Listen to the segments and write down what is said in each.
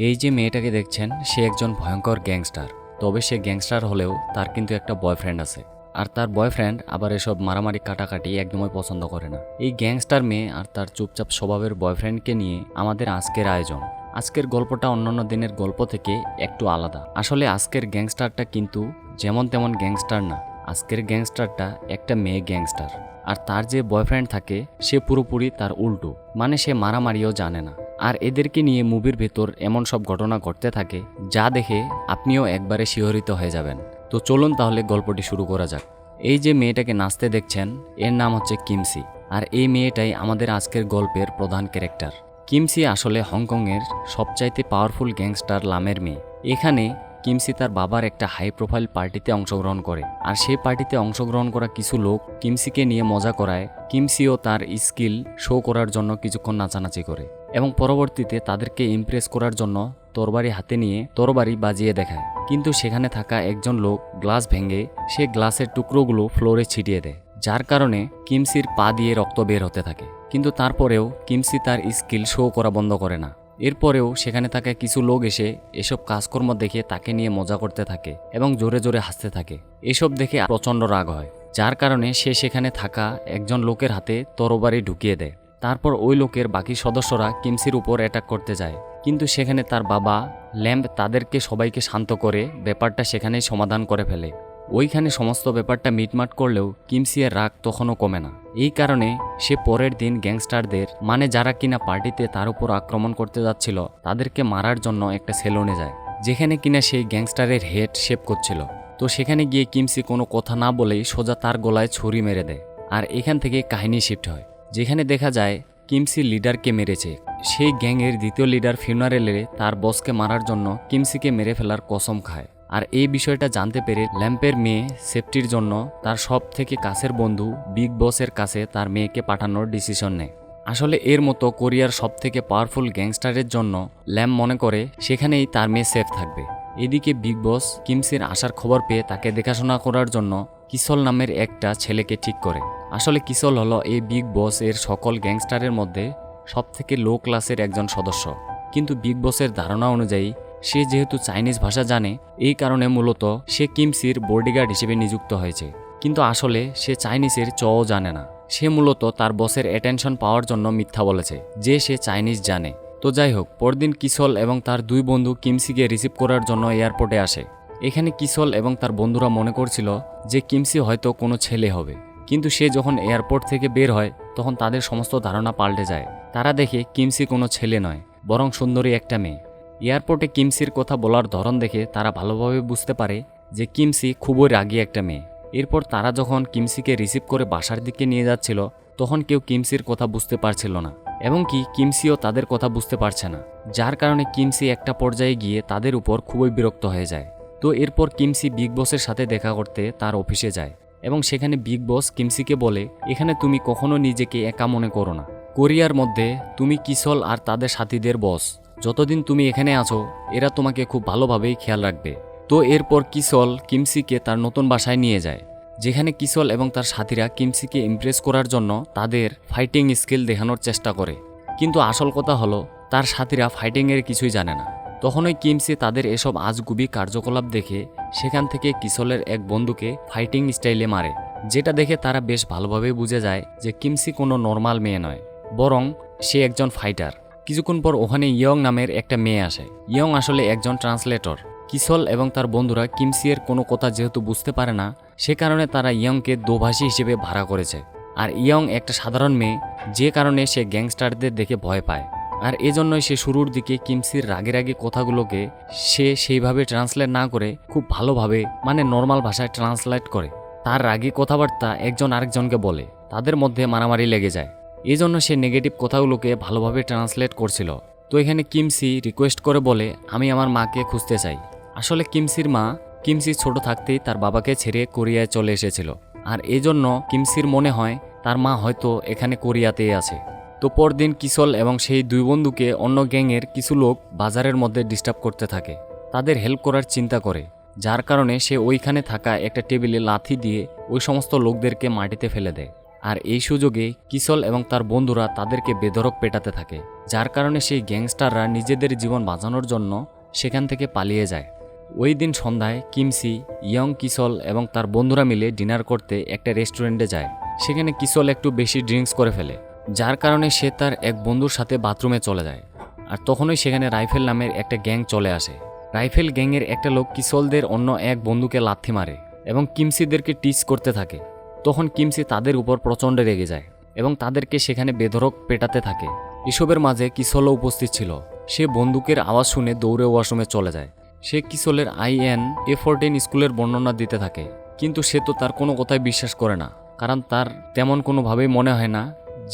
এই যে মেয়েটাকে দেখছেন, সে একজন ভয়ঙ্কর গ্যাংস্টার। তবে সে গ্যাংস্টার হলেও তার কিন্তু একটা বয়ফ্রেন্ড আছে। আর তার বয়ফ্রেন্ড আবার এসব মারামারি কাটাকাটি একদমই পছন্দ করে না। এই গ্যাংস্টার মেয়ে আর তার চুপচাপ স্বভাবের বয়ফ্রেন্ডকে নিয়ে আমাদের আজকের আয়োজন। আজকের গল্পটা অন্যান্য দিনের গল্প থেকে একটু আলাদা। আসলে আজকের গ্যাংস্টারটা কিন্তু যেমন তেমন গ্যাংস্টার না। আজকের গ্যাংস্টারটা একটা মেয়ে গ্যাংস্টার। আর তার যে বয়ফ্রেন্ড থাকে, সে পুরোপুরি তার উল্টো। মানে সে মারামারিও জানে না। আর এদেরকে নিয়ে মুভির ভেতর এমন সব ঘটনা ঘটতে থাকে, যা দেখে আপনিও একবারে শিহরিত হয়ে যাবেন। তো চলুন তাহলে গল্পটি শুরু করা যাক। এই যে মেয়েটাকে নাচতে দেখছেন, এর নাম হচ্ছে কিমসি। আর এই মেয়েটাই আমাদের আজকের গল্পের প্রধান ক্যারেক্টার। কিমসি আসলে হংকংয়ের সবচাইতে পাওয়ারফুল গ্যাংস্টার লামের মেয়ে। এখানে কিমসি তার বাবার একটা হাই প্রোফাইল পার্টিতে অংশগ্রহণ করে। আর সেই পার্টিতে অংশগ্রহণ করা কিছু লোক কিমসিকে নিয়ে মজা করায়। কিমসিও তার স্কিল শো করার জন্য কিছুক্ষণ নাচানাচি করে এবং পরবর্তীতে তাদেরকে ইমপ্রেস করার জন্য তরবারি হাতে নিয়ে তরবারি বাজিয়ে দেখায়। কিন্তু সেখানে থাকা একজন লোক গ্লাস ভেঙে সে গ্লাসের টুকরোগুলো ফ্লোরে ছিটিয়ে দেয়, যার কারণে কিমসির পা দিয়ে রক্ত বের হতে থাকে। কিন্তু তারপরেও কিমসি তার স্কিল শো করা বন্ধ করে না। এরপরেও সেখানে থাকা কিছু লোক এসে এসব কাজকর্ম দেখে তাকে নিয়ে মজা করতে থাকে এবং জোরে জোরে হাসতে থাকে। এসব দেখে প্রচণ্ড রাগ হয়, যার কারণে সে সেখানে থাকা একজন লোকের হাতে তরবারি ঢুকিয়ে দেয়। তারপর ওই লোকের বাকি সদস্যরা কিমসির উপর অ্যাটাক করতে যায়। কিন্তু সেখানে তার বাবা, ল্যাম্প তাদেরকে সবাইকে শান্ত করে ব্যাপারটা সেখানেই সমাধান করে ফেলে। ওইখানে সমস্ত ব্যাপারটা মিটমাট করলেও কিমসিয়ের রাগ তখনও কমে না। এই কারণে সে পরের দিন গ্যাংস্টারদের মানে যারা কিনা পার্টিতে তার উপর আক্রমণ করতে যাচ্ছিল, তাদেরকে মারার জন্য একটা সেলুনে যায়, যেখানে কিনা সেই গ্যাংস্টারের হেড শেপ করছিল। তো সেখানে গিয়ে কিমসি কোনো কথা না বলেই সোজা তার গলায় ছুরি মেরে দেয়, আর এখান থেকে কাহিনী শিফট হয়, যেখানে দেখা যায় কিমসি লিডারকে মেরেছে। সেই গ্যাংয়ের দ্বিতীয় লিডার ফিউনারেলে তার বসকে মারার জন্য কিমসিকে মেরে ফেলার কসম খায়। আর এই বিষয়টা জানতে পেরে ল্যাম্পের মেয়ে সেফটির জন্য তার সব থেকে কাছের বন্ধু বিগ বসের কাছে তার মেয়েকে পাঠানোর ডিসিশন নেয়। আসলে এর মতো কোরিয়ার সব থেকে পাওয়ারফুল গ্যাংস্টারের জন্য ল্যাম্প মনে করে সেখানেই তার মেয়ে সেফ থাকবে। এদিকে বিগ বস কিমসির আসার খবর পেয়ে তাকে দেখাশোনা করার জন্য কিসল নামের একটা ছেলেকে ঠিক করে। আসলে কিসল হলো এই বিগ বস এর সকল গ্যাংস্টারের মধ্যে সব থেকে লো ক্লাসের একজন সদস্য। কিন্তু বিগ বসের ধারণা অনুযায়ী সে যেহেতু চাইনিজ ভাষা জানে, এই কারণে মূলত সে কিমসির বডিগার্ড হিসেবে নিযুক্ত হয়েছে। কিন্তু আসলে সে চাইনিজের চও জানে না। সে মূলত তার বসের অ্যাটেনশন পাওয়ার জন্য মিথ্যা বলেছে, যে সে চাইনিজ জানে। তো যাই হোক, পরদিন কিসল এবং তার দুই বন্ধু কিমসিকে রিসিভ করার জন্য এয়ারপোর্টে আসে। এখানে কিসল এবং তার বন্ধুরা মনে করছিল যে কিমসি হয়তো কোনো ছেলে হবে। কিন্তু সে যখন এয়ারপোর্ট থেকে বের হয়, তখন তাদের সমস্ত ধারণা পাল্টে যায়। তারা দেখে কিমসি কোনো ছেলে নয়, বরং সুন্দরী একটা মেয়ে। এয়ারপোর্টে কিমসির কথা বলার ধরন দেখে তারা ভালোভাবে বুঝতে পারে যে কিমসি খুবই রাগী একটা মেয়ে। এরপর তারা যখন কিমসিকে রিসিভ করে বাসার দিকে নিয়ে যাচ্ছিল, তখন কেউ কিমসির কথা বুঝতে পারছিল না, এবং কি কিমসিও তাদের কথা বুঝতে পারছে না, যার কারণে কিমসি একটা পর্যায়ে গিয়ে তাদের উপর খুবই বিরক্ত হয়ে যায়। তো এরপর কিমসি বিগ বসের সাথে দেখা করতে তার অফিসে যায়, এবং সেখানে বিগ বস কিমসিকে বলে, এখানে তুমি কখনো নিজেকে একা মনে করো না। কোরিয়ার মধ্যে তুমি কিসল আর তাদের সাথীদের বস। যতদিন তুমি এখানে আছো, এরা তোমাকে খুব ভালোভাবেই খেয়াল রাখবে। তো এরপর কিসল কিমসিকে তার নতুন বাসায় নিয়ে যায়, যেখানে কিসল এবং তার সাথীরা কিমসিকে ইমপ্রেস করার জন্য তাদের ফাইটিং স্কিল দেখানোর চেষ্টা করে। কিন্তু আসল কথা হলো, তার সাথীরা ফাইটিংয়ের কিছুই জানে না। তখনই কিমসি তাদের এসব আজগুবি কার্যকলাপ দেখে সেখান থেকে কিসলের এক বন্ধুকে ফাইটিং স্টাইলে মারে, যেটা দেখে তারা বেশ ভালোভাবে বুঝে যায় যে কিমসি কোনো নর্মাল মেয়ে নয়, বরং সে একজন ফাইটার কিছুক্ষণ পর ওখানে ইয়ং নামের একটা মেয়ে আসে। ইয়ং আসলে একজন ট্রান্সলেটর। কিসল এবং তার বন্ধুরা কিমসিয়ের কোনো কথা যেহেতু বুঝতে পারে না, সে কারণে তারা ইয়ংকে দোভাষী হিসেবে ভাড়া করেছে। আর ইয়ং একটা সাধারণ মেয়ে, যে কারণে সে গ্যাংস্টারদের দেখে ভয় পায়। আর এজন্যই সে শুরুর দিকে কিমসির রাগে রাগে কথাগুলোকে সে সেইভাবে ট্রান্সলেট না করে খুব ভালোভাবে মানে নর্মাল ভাষায় ট্রান্সলেট করে। তার রাগী কথাবার্তা একজন আরেকজনকে বলে, তাদের মধ্যে মারামারি লেগে যায়। এই জন্য সে নেগেটিভ কথাগুলোকে ভালোভাবে ট্রান্সলেট করছিল। তো এখানে কিমসি রিকোয়েস্ট করে বলে, আমি আমার মাকে খুঁজতে চাই। আসলে কিমসির মা কিমসি ছোট থাকতেই তার বাবাকে ছেড়ে কোরিয়ায় চলে এসেছিল। আর এজন্য কিমসির মনে হয়, তার মা হয়তো এখানে কোরিয়াতেই আছে। তো পরদিন কিসল এবং সেই দুই বন্ধুকে অন্য গ্যাংয়ের কিছু লোক বাজারের মধ্যে ডিস্টার্ব করতে থাকে। তাদের হেল্প করার চিন্তা করে, যার কারণে সে ওইখানে থাকা একটা টেবিলে লাথি দিয়ে ওই সমস্ত লোকদেরকে মাটিতে ফেলে দেয়। আর এই সুযোগে কিসল এবং তার বন্ধুরা তাদেরকে বেধরক পেটাতে থাকে, যার কারণে সেই গ্যাংস্টাররা নিজেদের জীবন বাঁচানোর জন্য সেখান থেকে পালিয়ে যায়। ওই দিন সন্ধ্যায় কিমসি, ইয়ং কিসল এবং তার বন্ধুরা মিলে ডিনার করতে একটা রেস্টুরেন্টে যায়। সেখানে কিসল একটু বেশি ড্রিঙ্কস করে ফেলে, যার কারণে সে তার এক বন্ধুর সাথে বাথরুমে চলে যায়। আর তখনই সেখানে রাইফেল নামের একটা গ্যাং চলে আসে। রাইফেল গ্যাংয়ের একটা লোক কিসলদের অন্য এক বন্ধুকে লাথি মারে এবং কিমসিদেরকে টিচ করতে থাকে। তখন কিমসি তাদের উপর প্রচণ্ড রেগে যায় এবং তাদেরকে সেখানে বেধরক পেটাতে থাকে। এসবের মাঝে কিসলও উপস্থিত ছিল। সে বন্দুকের আওয়াজ শুনে দৌড়ে ওয়াশরুমে চলে যায়। সে কিসলের আইএন এ ফোরটিন স্কুলের বর্ণনা দিতে থাকে। কিন্তু সে তো তার কোনো কথায় বিশ্বাস করে না, কারণ তার তেমন কোনোভাবেই মনে হয় না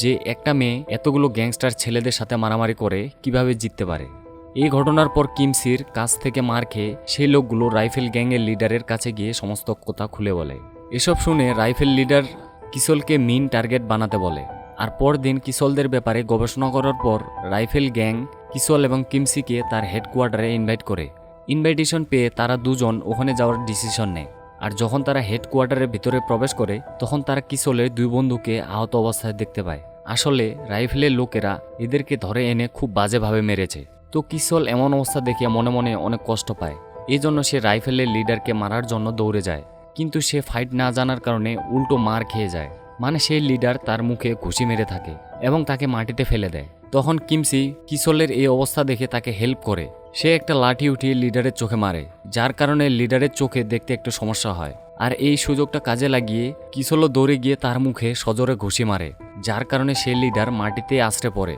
যে একটা মেয়ে এতগুলো গ্যাংস্টার ছেলেদের সাথে মারামারি করে কীভাবে জিততে পারে। এই ঘটনার পর কিমসির কাছ থেকে মার খেয়ে সেই লোকগুলো রাইফেল গ্যাংয়ের লিডারের কাছে গিয়ে সমস্ত কথা খুলে বলে। এসব শুনে রাইফেল লিডার কিসলকে মিন টার্গেট বানাতে বলে। আর পরদিন কিসলদের ব্যাপারে গবেষণা করার পর রাইফেল গ্যাং কিসল এবং কিমসিকে তার হেডকোয়ার্টারে ইনভাইট করে। ইনভাইটেশন পেয়ে তারা দুজন ওখানে যাওয়ার ডিসিশন নেয়। আর যখন তারা হেডকোয়ার্টারের ভিতরে প্রবেশ করে, তখন তারা কিসলের দুই বন্ধুকে আহত অবস্থায় দেখতে পায়। আসলে রাইফেলের লোকেরা এদেরকে ধরে এনে খুব বাজেভাবে মেরেছে। তো কিসল এমন অবস্থা দেখে মনে মনে অনেক কষ্ট পায়। এই জন্য সে রাইফেলের লিডারকে মারার জন্য দৌড়ে যায়। কিন্তু সে ফাইট না জানার কারণে উল্টো মার খেয়ে যায়। মানে সেই লিডার তার মুখে ঘুষি মেরে থাকে এবং তাকে মাটিতে ফেলে দেয়। তখন কিমসি কিসলের এই অবস্থা দেখে তাকে হেল্প করে। সে একটা লাঠি উঠিয়ে লিডারের চোখে মারে, যার কারণে লিডারের চোখে দেখতে একটু সমস্যা হয়। আর এই সুযোগটা কাজে লাগিয়ে কিসলও দৌড়ে গিয়ে তার মুখে সজোরে ঘুষি মারে, যার কারণে সেই লিডার মাটিতে আশ্রে পড়ে।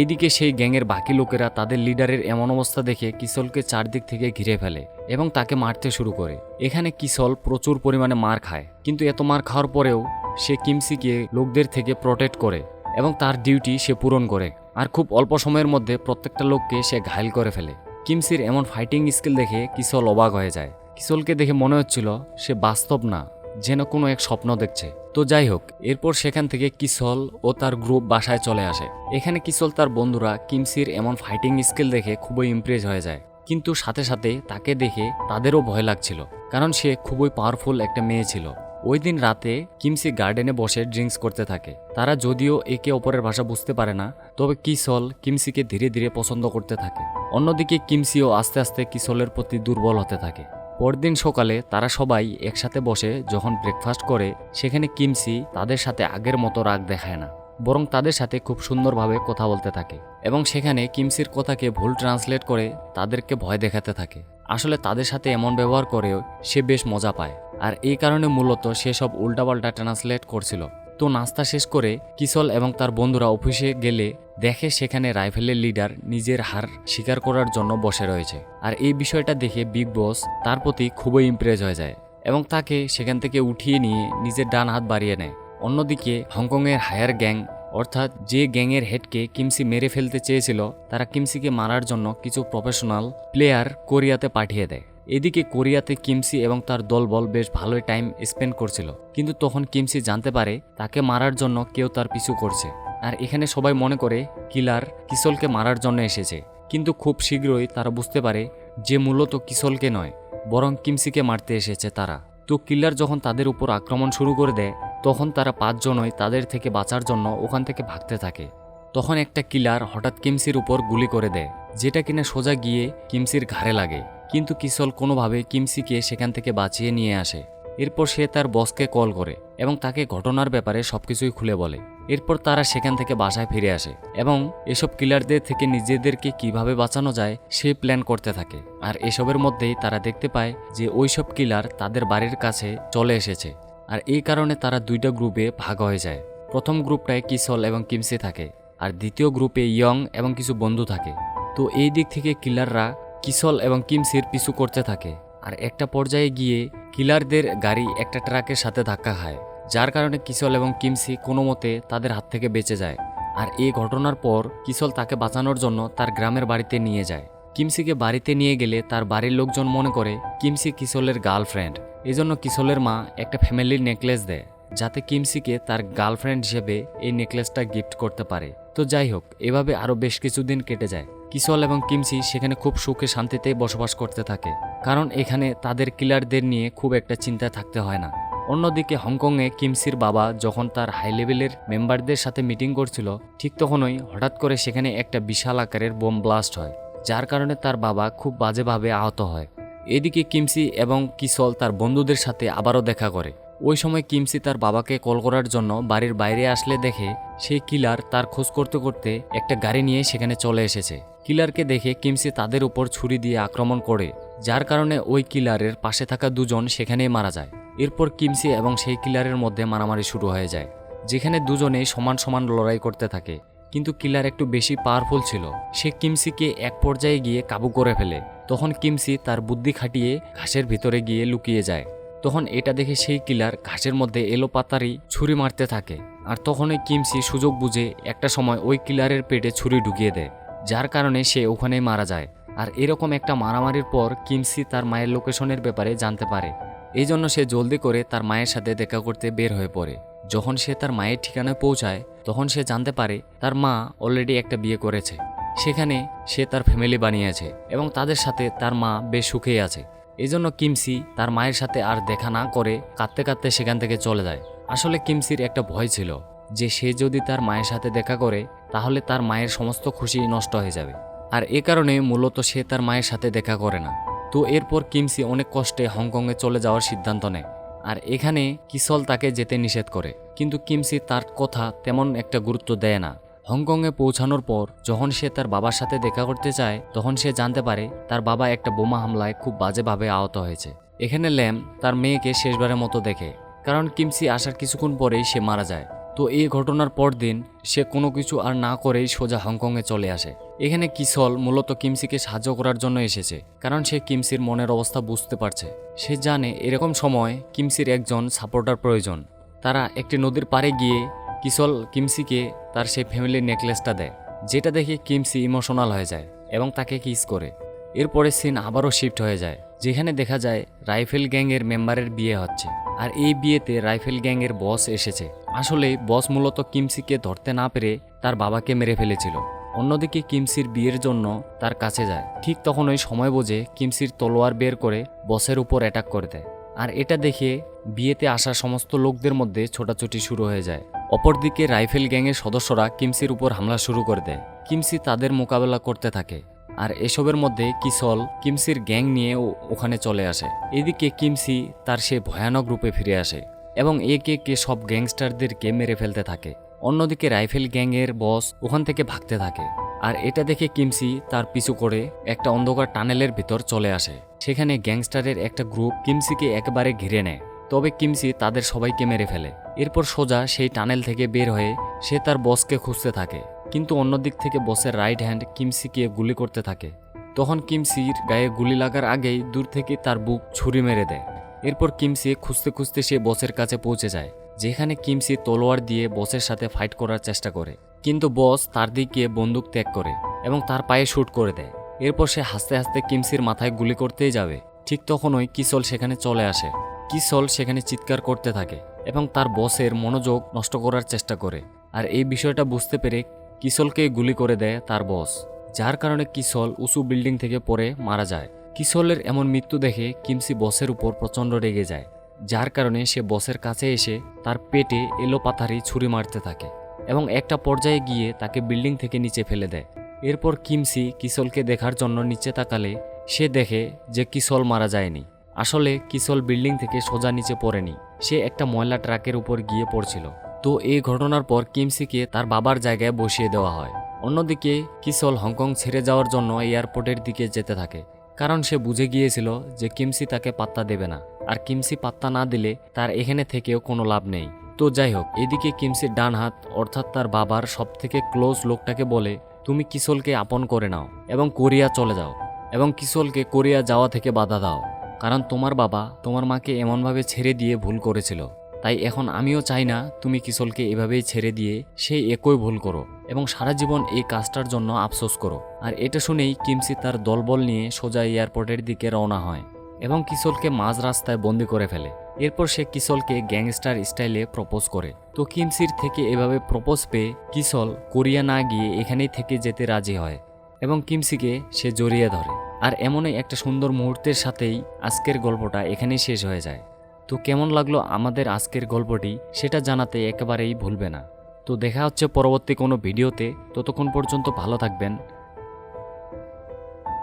এইদিকে সেই গ্যাংয়ের বাকি লোকেরা তাদের লিডারের এমন অবস্থা দেখে কিসলকে চারদিক থেকে ঘিরে ফেলে এবং তাকে মারতে শুরু করে। এখানে কিসল প্রচুর পরিমাণে মার খায়, কিন্তু এত মার খাওয়ার পরেও সে কিমসিকে লোকদের থেকে প্রোটেক্ট করে এবং তার ডিউটি সে পূরণ করে। আর খুব অল্প সময়ের মধ্যে প্রত্যেকটা লোককে সে ঘায়ল করে ফেলে। কিমসির এমন ফাইটিং স্কিল দেখে কিসল অবাক হয়ে যায়। কিসলকে দেখে মনে হচ্ছিল সে বাস্তব না, যেন কোনো এক স্বপ্ন দেখছে। তো যাই হোক, এরপর সেখান থেকে কিসল ও তার গ্রুপ বাসায় চলে আসে। এখানে কিসল তার বন্ধুরা কিমসির এমন ফাইটিং স্কিল দেখে খুবই ইমপ্রেস হয়ে যায়। কিন্তু সাথে সাথে তাকে দেখে তাদেরও ভয় লাগছিল, কারণ সে খুবই পাওয়ারফুল একটা মেয়ে ছিল। ওই দিন রাতে কিমসি গার্ডেনে বসে ড্রিঙ্কস করতে থাকে। তারা যদিও একে অপরের ভাষা বুঝতে পারে না, তবে কিসল কিমসিকে ধীরে ধীরে পছন্দ করতে থাকে। অন্যদিকে কিমসিও আস্তে আস্তে কিসলের প্রতি দুর্বল হতে থাকে। পরদিন সকালে তারা সবাই একসাথে বসে যখন ব্রেকফাস্ট করে, সেখানে কিমসি তাদের সাথে আগের মতো রাগ দেখায় না, বরং তাদের সাথে খুব সুন্দরভাবে কথা বলতে থাকে এবং সেখানে কিমসির কথাকে ভুল ট্রান্সলেট করে তাদেরকে ভয় দেখাতে থাকে। আসলে তাদের সাথে এমন ব্যবহার করেও সে বেশ মজা পায়। আর এই কারণে মূলত সে সব উল্টাপাল্টা ট্রান্সলেট করছিল। তো নাস্তা শেষ করে কিসল এবং তার বন্ধুরা অফিসে গেলে দেখে সেখানে রাইফেলের লিডার নিজের হার স্বীকার করার জন্য বসে রয়েছে। আর এই বিষয়টা দেখে বিগ বস তার প্রতি খুবই ইমপ্রেস হয়ে যায় এবং তাকে সেখান থেকে উঠিয়ে নিয়ে নিজের ডান হাত বাড়িয়ে নেয়। অন্যদিকে হংকংয়ের হায়ার গ্যাং অর্থাৎ যে গ্যাংয়ের হেডকে কিমসি মেরে ফেলতে চেয়েছিল, তারা কিমসিকে মারার জন্য কিছু প্রফেশনাল প্লেয়ার কোরিয়াতে পাঠিয়ে দেয়। এদিকে কোরিয়াতে কিমসি এবং তার দলবল বেশ ভালোই টাইম স্পেন্ড করছিল। কিন্তু তখন কিমসি জানতে পারে তাকে মারার জন্য কেউ তার পিছু করছে। আর এখানে সবাই মনে করে কিলার কিসলকে মারার জন্য এসেছে। কিন্তু খুব শীঘ্রই তারা বুঝতে পারে যে মূলত কিসলকে নয়, বরং কিমসিকে মারতে এসেছে তারা। তো কিলার যখন তাদের উপর আক্রমণ শুরু করে দেয়, তখন তারা পাঁচজনই তাদের থেকে বাঁচার জন্য ওখান থেকে ভাগতে থাকে। তখন একটা কিলার হঠাৎ কিমসির উপর গুলি করে দেয়, যেটা কিনা সোজা গিয়ে কিমসির ঘাড়ে লাগে। কিন্তু কিসল কোনোভাবে কিমসিকে সেখান থেকে বাঁচিয়ে নিয়ে আসে। এরপর সে তার বসকে কল করে এবং তাকে ঘটনার ব্যাপারে সবকিছুই খুলে বলে। এরপর তারা সেখান থেকে বাসায় ফিরে আসে এবং এসব কিলারদের থেকে নিজেদেরকে কীভাবে বাঁচানো যায়, সে প্ল্যান করতে থাকে। আর এসবের মধ্যেই তারা দেখতে পায় যে ওইসব কিলার তাদের বাড়ির কাছে চলে এসেছে। আর এই কারণে তারা দুইটা গ্রুপে ভাগ হয়ে যায়। প্রথম গ্রুপটায় কিসল এবং কিমসি থাকে। আর দ্বিতীয় গ্রুপে ইয়ং এবং কিছু বন্ধু থাকে। তো এই দিক থেকে কিলাররা কিসল এবং কিমসির পিছু করতে থাকে। আর একটা পর্যায়ে গিয়ে কিলারদের গাড়ি একটা ট্রাকের সাথে ধাক্কা খায়, যার কারণে কিসল এবং কিমসি কোনো মতে তাদের হাত থেকে বেঁচে যায়। আর এই ঘটনার পর কিসল তাকে বাঁচানোর জন্য তার গ্রামের বাড়িতে নিয়ে যায়। কিমসিকে বাড়িতে নিয়ে গেলে তার বাড়ির লোকজন মনে করে কিমসি কিসলের গার্লফ্রেন্ড। এজন্য কিসলের মা একটা ফ্যামিলির নেকলেস দেয়। যাতে কিমসিকে তার গার্লফ্রেন্ড হিসেবে এই নেকলেসটা গিফট করতে পারে। তো যাই হোক, এভাবে আরও বেশ কিছুদিন কেটে যায়। কিসল এবং কিমসি সেখানে খুব সুখে শান্তিতে বসবাস করতে থাকে। কারণ এখানে তাদের কিলারদের নিয়ে খুব একটা চিন্তায় থাকতে হয় না। অন্যদিকে হংকংয়ে কিমসির বাবা যখন তার হাই লেভেলের মেম্বারদের সাথে মিটিং করছিল, ঠিক তখনই হঠাৎ করে সেখানে একটা বিশাল আকারের বোম ব্লাস্ট হয়, যার কারণে তার বাবা খুব বাজেভাবে আহত হয়। এদিকে কিমসি এবং কিসল তার বন্ধুদের সাথে আবারও দেখা করে। ওই সময় কিমসি তার বাবাকে কল করার জন্য বাড়ির বাইরে আসলে দেখে সেই কিলার তার খোঁজ করতে করতে একটা গাড়ি নিয়ে সেখানে চলে এসেছে। কিলারকে দেখে কিমসি তাদের উপর ছুরি দিয়ে আক্রমণ করে, যার কারণে ওই কিলারের পাশে থাকা দুজন সেখানেই মারা যায়। এরপর কিমসি এবং সেই কিলারের মধ্যে মারামারি শুরু হয়ে যায়, যেখানে দুজনেই সমান সমান লড়াই করতে থাকে। কিন্তু কিলার একটু বেশি পাওয়ারফুল ছিল। সে কিমসিকে এক পর্যায়ে গিয়ে কাবু করে ফেলে। তখন কিমসি তার বুদ্ধি খাটিয়ে ঘাসের ভিতরে গিয়ে লুকিয়ে যায়। তখন এটা দেখে সেই কিলার ঘাসের মধ্যে এলো পাতারি ছুরি মারতে থাকে। আর তখনই কিমসি সুযোগ বুঝে একটা সময় ওই কিলারের পেটে ছুরি ঢুকিয়ে দেয়, যার কারণে সে ওখানেই মারা যায়। আর এরকম একটা মারামারির পর কিমসি তার মায়ের লোকেশনের ব্যাপারে জানতে পারে। এই জন্য সে জলদি করে তার মায়ের সাথে দেখা করতে বের হয়ে পড়ে। যখন সে তার মায়ের ঠিকানায় পৌঁছায়, তখন সে জানতে পারে তার মা অলরেডি একটা বিয়ে করেছে। সেখানে সে তার ফ্যামিলি বানিয়েছে এবং তাদের সাথে তার মা বেশ সুখেই আছে। এজন্য কিমসি তার মায়ের সাথে আর দেখা না করে কাঁদতে কাঁদতে সেখান থেকে চলে যায়। আসলে কিমসির একটা ভয় ছিল যে সে যদি তার মায়ের সাথে দেখা করে, তাহলে তার মায়ের সমস্ত খুশি নষ্ট হয়ে যাবে। আর এ কারণে মূলত সে তার মায়ের সাথে দেখা করে না। তো এরপর কিমসি অনেক কষ্টে হংকংয়ে চলে যাওয়ার সিদ্ধান্ত নেয়। আর এখানে কিসল তাকে যেতে নিষেধ করে। কিন্তু কিমসি তার কথা তেমন একটা গুরুত্ব দেয় না। হংকংয়ে পৌঁছানোর পর যখন সে তার বাবার সাথে দেখা করতে চায়, তখন সে জানতে পারে তার বাবা একটা বোমা হামলায় খুব বাজেভাবে আহত হয়েছে। এখানে ল্যাম তার মেয়েকে শেষবারের মতো দেখে, কারণ কিমসি আসার কিছুক্ষণ পরেই সে মারা যায়। তো এই ঘটনার পর দিন সে কোনো কিছু আর না করেই সোজা হংকংয়ে চলে আসে। এখানে কিসল মূলত কিমসিকে সাহায্য করার জন্য এসেছে, কারণ সে কিমসির মনের অবস্থা বুঝতে পারছে। সে জানে এরকম সময় কিমসির একজন সাপোর্টার প্রয়োজন। তারা একটি নদীর পাড়ে গিয়ে কিসল কিমসিকে তার সেই ফ্যামিলির নেকলেসটা দেয়, যেটা দেখে কিমসি ইমোশনাল হয়ে যায় এবং তাকে কিস করে। এরপরে সিন আবারও শিফট হয়ে যায়, যেখানে দেখা যায় রাইফেল গ্যাংয়ের মেম্বারের বিয়ে হচ্ছে। আর এই বিয়েতে রাইফেল গ্যাংয়ের বস এসেছে। আসলে বস মূলত কিমসিকে ধরতে না পেরে তার বাবাকে মেরে ফেলেছিল। অন্যদিকে কিমসির বিয়ের জন্য তার কাছে যায়। ঠিক তখন ওই সময় বোঝে কিমসির তলোয়ার বের করে বসের উপর অ্যাটাক করে দেয়। আর এটা দেখে বিয়েতে আসা সমস্ত লোকদের মধ্যে ছোটাছুটি শুরু হয়ে যায়। অপরদিকে রাইফেল গ্যাংয়ের সদস্যরা কিমসির উপর হামলা শুরু করে দেয়। কিমসি তাদের মোকাবেলা করতে থাকে। আর এসবের মধ্যে কিসল কিমসির গ্যাং নিয়ে ওখানে চলে আসে। এদিকে কিমসি তার সে ভয়ানক রূপে ফিরে আসে এবং একে কে সব গ্যাংস্টারদেরকে মেরে ফেলতে থাকে। অন্যদিকে রাইফেল গ্যাংয়ের বস ওখান থেকে ভাগতে থাকে। আর এটা দেখে কিমসি তার পিছু করে একটা অন্ধকার টানেলের ভিতর চলে আসে। সেখানে গ্যাংস্টারের একটা গ্রুপ কিমসিকে একেবারে ঘিরে নেয়। তবে কিমসি তাদের সবাইকে মেরে ফেলে। এরপর সোজা সেই টানেল থেকে বের হয়ে সে তার বসকে খুঁজতে থাকে। কিন্তু অন্যদিক থেকে বসের রাইট হ্যান্ড কিমসিকে গুলি করতে থাকে। তখন কিমসির গায়ে গুলি লাগার আগেই দূর থেকে তার বুক ছুরি মেরে দেয়। এরপর কিমসি খুঁজতে খুঁজতে সে বসের কাছে পৌঁছে যায়, যেখানে কিমসি তলোয়ার দিয়ে বসের সাথে ফাইট করার চেষ্টা করে। কিন্তু বস তার দিকে বন্দুক ত্যাগ করে এবং তার পায়ে শ্যুট করে দেয়। এরপর সে হাসতে হাসতে কিমসির মাথায় গুলি করতেই যাবে। ঠিক তখনই কিসল সেখানে চলে আসে। কিসল সেখানে চিৎকার করতে থাকে এবং তার বসের মনোযোগ নষ্ট করার চেষ্টা করে। আর এই বিষয়টা বুঝতে পেরে কিসলকে গুলি করে দেয় তার বস, যার কারণে কিসল উঁচু বিল্ডিং থেকে পড়ে মারা যায়। কিসলের এমন মৃত্যু দেখে কিমসি বসের উপর প্রচণ্ড রেগে যায়, যার কারণে সে বসের কাছে এসে তার পেটে এলো পাথারি ছুরি মারতে থাকে এবং একটা পর্যায়ে গিয়ে তাকে বিল্ডিং থেকে নিচে ফেলে দেয়। এরপর কিমসি কিসলকে দেখার জন্য নিচে তাকালে সে দেখে যে কিসল মারা যায়নি। আসলে কিসল বিল্ডিং থেকে সোজা নিচে পড়েনি। সে একটা ময়লা ট্রাকের উপর গিয়ে পড়ছিল। তো এই ঘটনার পর কিমসিকে তার বাবার জায়গায় বসিয়ে দেওয়া হয়। অন্যদিকে কিসল হংকং ছেড়ে যাওয়ার জন্য এয়ারপোর্টের দিকে যেতে থাকে। কারণ সে বুঝে গিয়েছিল যে কিমসি তাকে পাত্তা দেবে না। আর কিমসি পাত্তা না দিলে তার এখানে থেকেও কোনো লাভ নেই। তো যাই হোক, এদিকে কিমসির ডান হাত, অর্থাৎ তার বাবার সবথেকে ক্লোজ লোকটাকে বলে, তুমি কিসলকে আপন করে নাও এবং কোরিয়া চলে যাও এবং কিসলকে কোরিয়া যাওয়া থেকে বাধা দাও। কারণ তোমার বাবা তোমার মাকে এমনভাবে ছেড়ে দিয়ে ভুল করেছিল। তাই এখন আমিও চাই না তুমি কিসলকে এভাবেই ছেড়ে দিয়ে সেই একই ভুল করো এবং সারা জীবন এই কাজটার জন্য আফসোস করো। আর এটা শুনেই কিমসি তার দলবল নিয়ে সোজা এয়ারপোর্টের দিকে রওনা হয় এবং কিসলকে মাঝ রাস্তায় বন্দি করে ফেলে। এরপর সে কিসলকে গ্যাংস্টার স্টাইলে প্রপোজ করে। তো কিমসির থেকে এভাবে প্রপোজ পেয়ে কিসল কোরিয়া না গিয়ে এখানেই থেকে যেতে রাজি হয় এবং কিমসিকে সে জড়িয়ে ধরে। আর এমনই একটা সুন্দর মুহূর্তের সাথেই আজকের গল্পটা এখানেই শেষ হয়ে যায়। তো কেমন লাগল আমাদের আজকের গল্পটি সেটা জানাতে একেবারেই ভুলবে না। তো দেখা হচ্ছে পরবর্তী কোনো ভিডিওতে। ততক্ষণ পর্যন্ত ভালো থাকবেন।